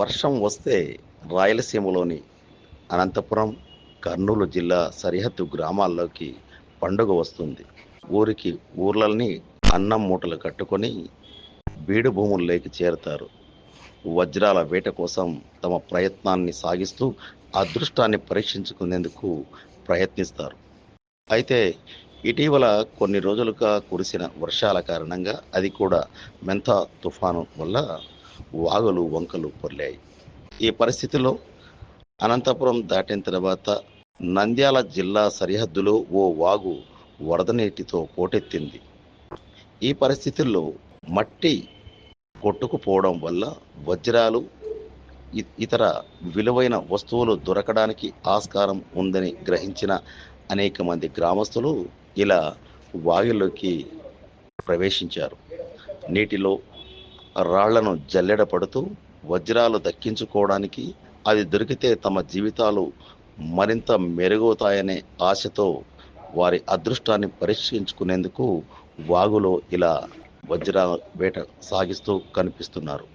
వర్షం వస్తే రాయలసీమలోని అనంతపురం కర్నూలు జిల్లా సరిహద్దు గ్రామాల్లోకి పండుగ వస్తుంది. ఊరికి ఊర్లని అన్నం మూటలు కట్టుకొని బీడు భూముల్లోకి చేరుతారు. వజ్రాల వేట కోసం తమ ప్రయత్నాన్ని సాగిస్తూ అదృష్టాన్ని పరీక్షించుకునేందుకు ప్రయత్నిస్తారు. అయితే ఇటీవల కొన్ని రోజులుగా కురిసిన వర్షాల కారణంగా అది కూడా మెంతా తుఫాను వల్ల వాగులు వంకలు పొర్లాయి. ఈ పరిస్థితిలో అనంతపురం దాటిన తర్వాత నంద్యాల జిల్లా సరిహద్దులో ఓ వాగు వరద నీటితో పోటెత్తింది. ఈ పరిస్థితుల్లో మట్టి కొట్టుకుపోవడం వల్ల వజ్రాలు ఇతర విలువైన వస్తువులు దొరకడానికి ఆస్కారం ఉందని గ్రహించిన అనేక మంది గ్రామస్తులు ఇలా వాగిలోకి ప్రవేశించారు. నీటిలో రాళ్ళను జల్లెడ పడుతూ వజ్రాలు దక్కించుకోవడానికి అది దొరికితే తమ జీవితాలు మరింత మెరుగవుతాయనే ఆశతో వారి అదృష్టాన్ని పరీక్షించుకునేందుకు వాగులో ఇలా వజ్ర వేట సాగిస్తూ కనిపిస్తున్నారు.